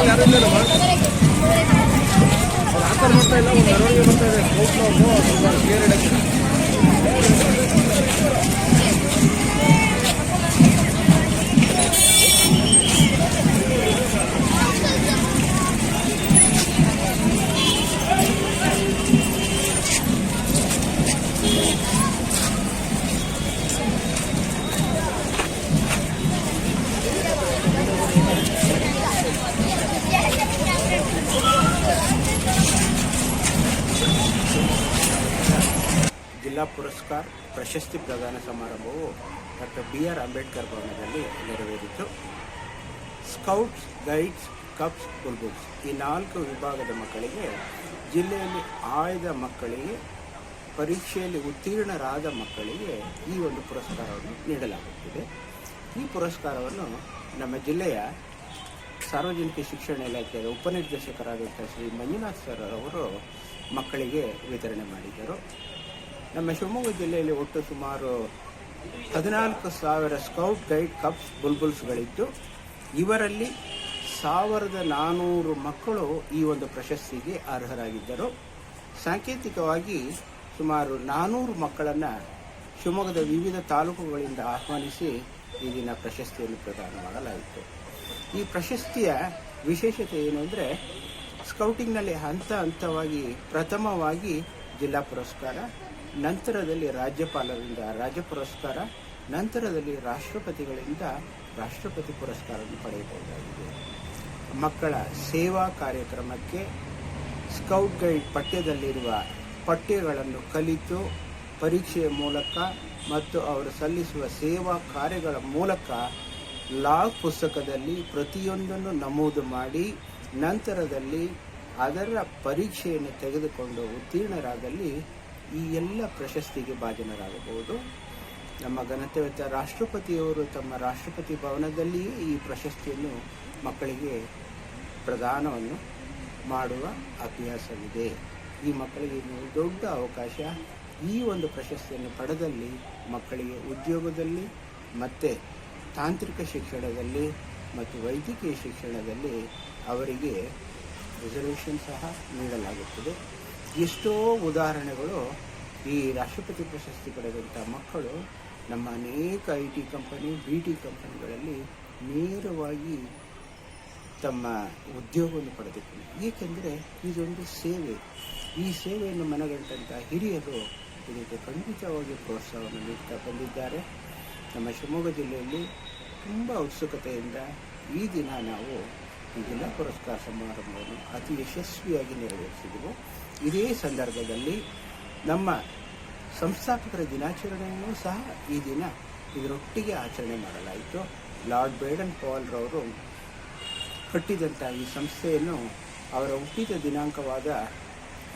ಆ ಥರ ಮಾಡ್ತಾ ಇಲ್ಲ. ಒಂದು ಮೆರವಣಿಗೆ ಬರ್ತಾ ಇದೆ ಜಿಲ್ಲಾ ಪುರಸ್ಕಾರ ಪ್ರಶಸ್ತಿ ಪ್ರದಾನ ಸಮಾರಂಭವು ಡಾಕ್ಟರ್ ಬಿ ಆರ್ ಅಂಬೇಡ್ಕರ್ ಭವನದಲ್ಲಿ ನೆರವೇರಿತು. ಸ್ಕೌಟ್ಸ್, ಗೈಡ್ಸ್, ಕಪ್ಸ್ ಗುಲ್ಬುಕ್ಸ್ ಈ ನಾಲ್ಕು ವಿಭಾಗದ ಮಕ್ಕಳಿಗೆ ಜಿಲ್ಲೆಯಲ್ಲಿ ಆಯ್ದ ಮಕ್ಕಳಿಗೆ, ಪರೀಕ್ಷೆಯಲ್ಲಿ ಉತ್ತೀರ್ಣರಾದ ಮಕ್ಕಳಿಗೆ ಈ ಒಂದು ಪುರಸ್ಕಾರವನ್ನು ನೀಡಲಾಗುತ್ತಿದೆ. ಈ ಪುರಸ್ಕಾರವನ್ನು ನಮ್ಮ ಜಿಲ್ಲೆಯ ಸಾರ್ವಜನಿಕ ಶಿಕ್ಷಣ ಇಲಾಖೆಯ ಉಪನಿರ್ದೇಶಕರಾದಂಥ ಶ್ರೀ ಮಂಜುನಾಥ್ ಸರ್ ಅವರು ಮಕ್ಕಳಿಗೆ ವಿತರಣೆ ಮಾಡಿದರು ನಮ್ಮ ಶಿವಮೊಗ್ಗ ಜಿಲ್ಲೆಯಲ್ಲಿ ಒಟ್ಟು ಸುಮಾರು ಹದಿನಾಲ್ಕು ಸಾವಿರ ಸ್ಕೌಟ್ ಗೈಡ್ ಕಪ್ಸ್, ಬುಲ್ಬುಲ್ಸ್ಗಳಿದ್ದು, ಇವರಲ್ಲಿ ಸಾವಿರದ ನಾನ್ನೂರು ಮಕ್ಕಳು ಈ ಒಂದು ಪ್ರಶಸ್ತಿಗೆ ಅರ್ಹರಾಗಿದ್ದರು. ಸಾಂಕೇತಿಕವಾಗಿ ಸುಮಾರು ನಾನ್ನೂರು ಮಕ್ಕಳನ್ನು ಶಿವಮೊಗ್ಗದ ವಿವಿಧ ತಾಲೂಕುಗಳಿಂದ ಆಹ್ವಾನಿಸಿ ಈ ದಿನ ಪ್ರಶಸ್ತಿಯನ್ನು ಪ್ರದಾನ ಮಾಡಲಾಯಿತು. ಈ ಪ್ರಶಸ್ತಿಯ ವಿಶೇಷತೆ ಏನು ಅಂದರೆ, ಸ್ಕೌಟಿಂಗ್ನಲ್ಲಿ ಹಂತ ಹಂತವಾಗಿ ಪ್ರಥಮವಾಗಿ ಜಿಲ್ಲಾ ಪುರಸ್ಕಾರ ನಂತರದಲ್ಲಿ ರಾಜ್ಯಪಾಲರಿಂದ ರಾಜ್ಯ ಪುರಸ್ಕಾರ, ನಂತರದಲ್ಲಿ ರಾಷ್ಟ್ರಪತಿಗಳಿಂದ ರಾಷ್ಟ್ರಪತಿ ಪುರಸ್ಕಾರವನ್ನು ಪಡೆಯಬಹುದಾಗಿದೆ. ಮಕ್ಕಳ ಸೇವಾ ಕಾರ್ಯಕ್ರಮಕ್ಕೆ ಸ್ಕೌಟ್ ಗೈಡ್ ಪಠ್ಯದಲ್ಲಿರುವ ಪಠ್ಯಗಳನ್ನು ಕಲಿತು ಪರೀಕ್ಷೆಯ ಮೂಲಕ ಮತ್ತು ಅವರು ಸಲ್ಲಿಸುವ ಸೇವಾ ಕಾರ್ಯಗಳ ಮೂಲಕ ಲಾ ಪುಸ್ತಕದಲ್ಲಿ ಪ್ರತಿಯೊಂದನ್ನು ನಮೂದು ಮಾಡಿ, ನಂತರದಲ್ಲಿ ಅದರ ಪರೀಕ್ಷೆಯನ್ನು ತೆಗೆದುಕೊಂಡು ಉತ್ತೀರ್ಣರಾದಲ್ಲಿ ಈ ಎಲ್ಲ ಪ್ರಶಸ್ತಿಗೆ ಭಾಜನರಾಗಬಹುದು. ನಮ್ಮ ಘನತೆವೆತ್ತ ರಾಷ್ಟ್ರಪತಿಯವರು ತಮ್ಮ ರಾಷ್ಟ್ರಪತಿ ಭವನದಲ್ಲಿಯೇ ಈ ಪ್ರಶಸ್ತಿಯನ್ನು ಮಕ್ಕಳಿಗೆ ಪ್ರದಾನವನ್ನು ಮಾಡುವ ಅಭ್ಯಾಸವಿದೆ. ಈ ಮಕ್ಕಳಿಗೆ ದೊಡ್ಡ ಅವಕಾಶ ಈ ಒಂದು ಪ್ರಶಸ್ತಿಯನ್ನು ಪಡೆದಲ್ಲಿ ಮಕ್ಕಳಿಗೆ ಉದ್ಯೋಗದಲ್ಲಿ ಮತ್ತು ತಾಂತ್ರಿಕ ಶಿಕ್ಷಣದಲ್ಲಿ ಮತ್ತು ವೈದ್ಯಕೀಯ ಶಿಕ್ಷಣದಲ್ಲಿ ಅವರಿಗೆ ರಿಸರ್ವೇಷನ್ ಸಹ ನೀಡಲಾಗುತ್ತದೆ. ಎಷ್ಟೋ ಉದಾಹರಣೆಗಳು ಈ ರಾಷ್ಟ್ರಪತಿ ಪ್ರಶಸ್ತಿ ಪಡೆದಂಥ ಮಕ್ಕಳು ನಮ್ಮ ಅನೇಕ I T company, B T ಕಂಪನಿಗಳಲ್ಲಿ ನೇರವಾಗಿ ತಮ್ಮ ಉದ್ಯೋಗವನ್ನು ಪಡೆದುಕೊಂಡು, ಏಕೆಂದರೆ ಇದೊಂದು ಸೇವೆ. ಈ ಸೇವೆಯನ್ನು ಮನಗಂಡಂಥ ಹಿರಿಯರು ಇದಕ್ಕೆ ಖಂಡಿತವಾಗಿ ಪ್ರೋತ್ಸಾಹವನ್ನು ನೀಡ್ತಾ ಬಂದಿದ್ದಾರೆ. ನಮ್ಮ ಶಿವಮೊಗ್ಗ ಜಿಲ್ಲೆಯಲ್ಲಿ ತುಂಬ ಉತ್ಸುಕತೆಯಿಂದ ಈ ದಿನ ನಾವು ಈ ಜಿಲ್ಲಾ ಪುರಸ್ಕಾರ ಸಮಾರಂಭವನ್ನು ಅತಿ ಯಶಸ್ವಿಯಾಗಿ ನೆರವೇರಿಸಿದೆವು. ಇದೇ ಸಂದರ್ಭದಲ್ಲಿ ನಮ್ಮ ಸಂಸ್ಥಾಪಕರ ದಿನಾಚರಣೆಯನ್ನು ಸಹ ಈ ದಿನ ಇದರೊಟ್ಟಿಗೆ ಆಚರಣೆ ಮಾಡಲಾಯಿತು. ಲಾರ್ಡ್ ಬೇಡನ್ ಪಾಲ್ರವರು ಕಟ್ಟಿದಂಥ ಈ ಸಂಸ್ಥೆಯನ್ನು ಅವರ ಹುಟ್ಟಿದ ದಿನಾಂಕವಾದ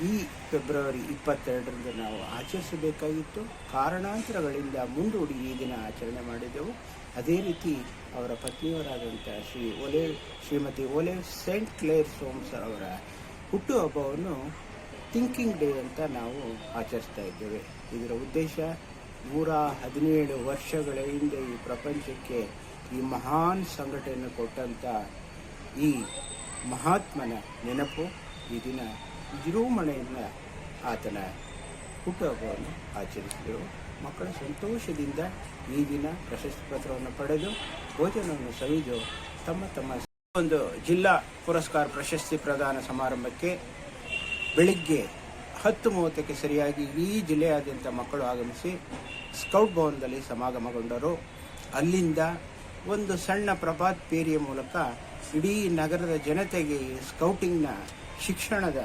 ಈ ಫೆಬ್ರವರಿ ಇಪ್ಪತ್ತೆರಡರಿಂದ ನಾವು ಆಚರಿಸಬೇಕಾಗಿತ್ತು. ಕಾರಣಾಂತರಗಳಿಂದ ಮುಂದೂಡಿ ಈ ದಿನ ಆಚರಣೆ ಮಾಡಿದೆವು. ಅದೇ ರೀತಿ ಅವರ ಪತ್ನಿಯವರಾದಂಥ ಶ್ರೀ ಒಲೆ ಶ್ರೀಮತಿ ಒಲೆ ಸೇಂಟ್ ಕ್ಲೇರ್ ಸೋಮ್ಸರ್ ಅವರ ಹುಟ್ಟುಹಬ್ಬವನ್ನು ಥಿಂಕಿಂಗ್ ಡೇ ಅಂತ ನಾವು ಆಚರಿಸ್ತಾ ಇದ್ದೇವೆ. ಇದರ ಉದ್ದೇಶ ನೂರ ಹದಿನೇಳು ವರ್ಷಗಳ ಹಿಂದೆ ಈ ಪ್ರಪಂಚಕ್ಕೆ ಈ ಮಹಾನ್ ಸಂಘಟನೆಯನ್ನು ಕೊಟ್ಟಂಥ ಈ ಮಹಾತ್ಮನ ನೆನಪು, ಈ ದಿನ ವಿಜೃಂಭಣೆಯಿಂದ ಆತನ ಹುಟ್ಟುಹಬ್ಬವನ್ನು ಆಚರಿಸಿದರು. ಮಕ್ಕಳ ಸಂತೋಷದಿಂದ ಈ ದಿನ ಪ್ರಶಸ್ತಿ ಪತ್ರವನ್ನು ಪಡೆದು ಭೋಜನವನ್ನು ಸವಿದು ತಮ್ಮ ತಮ್ಮ ಒಂದು ಜಿಲ್ಲಾ ಪುರಸ್ಕಾರ ಪ್ರಶಸ್ತಿ ಪ್ರದಾನ ಸಮಾರಂಭಕ್ಕೆ ಬೆಳಿಗ್ಗೆ ಹತ್ತು ಮೂವತ್ತಕ್ಕೆ ಸರಿಯಾಗಿ ಈ ಜಿಲ್ಲೆಯಾದ್ಯಂತ ಮಕ್ಕಳು ಆಗಮಿಸಿ ಸ್ಕೌಟ್ ಭವನದಲ್ಲಿ ಸಮಾಗಮಗೊಂಡರು. ಅಲ್ಲಿಂದ ಒಂದು ಸಣ್ಣ ಪ್ರಭಾತ್ ಪೇರಿಯ ಮೂಲಕ ಇಡೀ ನಗರದ ಜನತೆಗೆ ಸ್ಕೌಟಿಂಗ್ನ ಶಿಕ್ಷಣದ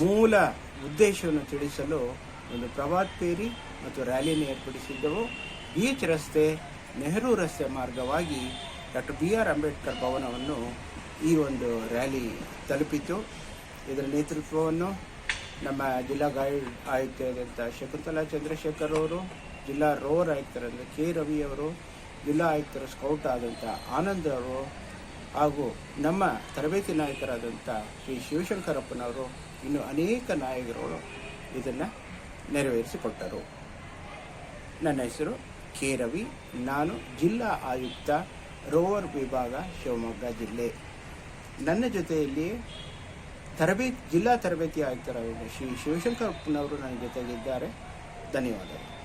ಮೂಲ ಉದ್ದೇಶವನ್ನು ತಿಳಿಸಲು ಒಂದು ಪ್ರಭಾತ್ ಪೇರಿ ಮತ್ತು ರ್ಯಾಲಿಯನ್ನು ಏರ್ಪಡಿಸಿದ್ದವು. ಬೀಚ್ ರಸ್ತೆ, ನೆಹರು ರಸ್ತೆ ಮಾರ್ಗವಾಗಿ ಡಾಕ್ಟರ್ ಬಿ ಆರ್ ಅಂಬೇಡ್ಕರ್ ಭವನವನ್ನು ಈ ಒಂದು ರ್ಯಾಲಿ ತಲುಪಿತು. ಇದರ ನೇತೃತ್ವವನ್ನು ನಮ್ಮ ಜಿಲ್ಲಾ ಗೈಡ್ ಆಯುಕ್ತರಾದಂಥ ಶಕುಂತಲಾ ಚಂದ್ರಶೇಖರ್ ಅವರು, ಜಿಲ್ಲಾ ರೋವರ್ ಆಯುಕ್ತರಾದ ಕೆ. ರವಿ ಅವರು, ಜಿಲ್ಲಾ ಆಯುಕ್ತರ ಸ್ಕೌಟ್ ಆದಂಥ ಆನಂದ್ ಅವರು ಹಾಗೂ ನಮ್ಮ ತರಬೇತಿ ನಾಯಕರಾದಂಥ ಶ್ರೀ ಶಿವಶಂಕರಪ್ಪನವರು ಇನ್ನು ಅನೇಕ ನಾಯಕರುಗಳು ಇದನ್ನು ನೆರವೇರಿಸಿಕೊಟ್ಟರು. ನನ್ನ ಹೆಸರು ಕೆ. ರವಿ. ನಾನು ಜಿಲ್ಲಾ ಆಯುಕ್ತ ರೋವರ್ ವಿಭಾಗ ಶಿವಮೊಗ್ಗ ಜಿಲ್ಲೆ. ನನ್ನ ಜೊತೆಯಲ್ಲಿ ತರಬೇತಿ ಜಿಲ್ಲಾ ತರಬೇತಿ ಆಯುಕ್ತರಾಗಿದ್ದ ಶ್ರೀ ಶಿವಶಂಕರಪ್ಪನವರು ನನ್ನ ಜೊತೆಗಿದ್ದಾರೆ. ಧನ್ಯವಾದಗಳು.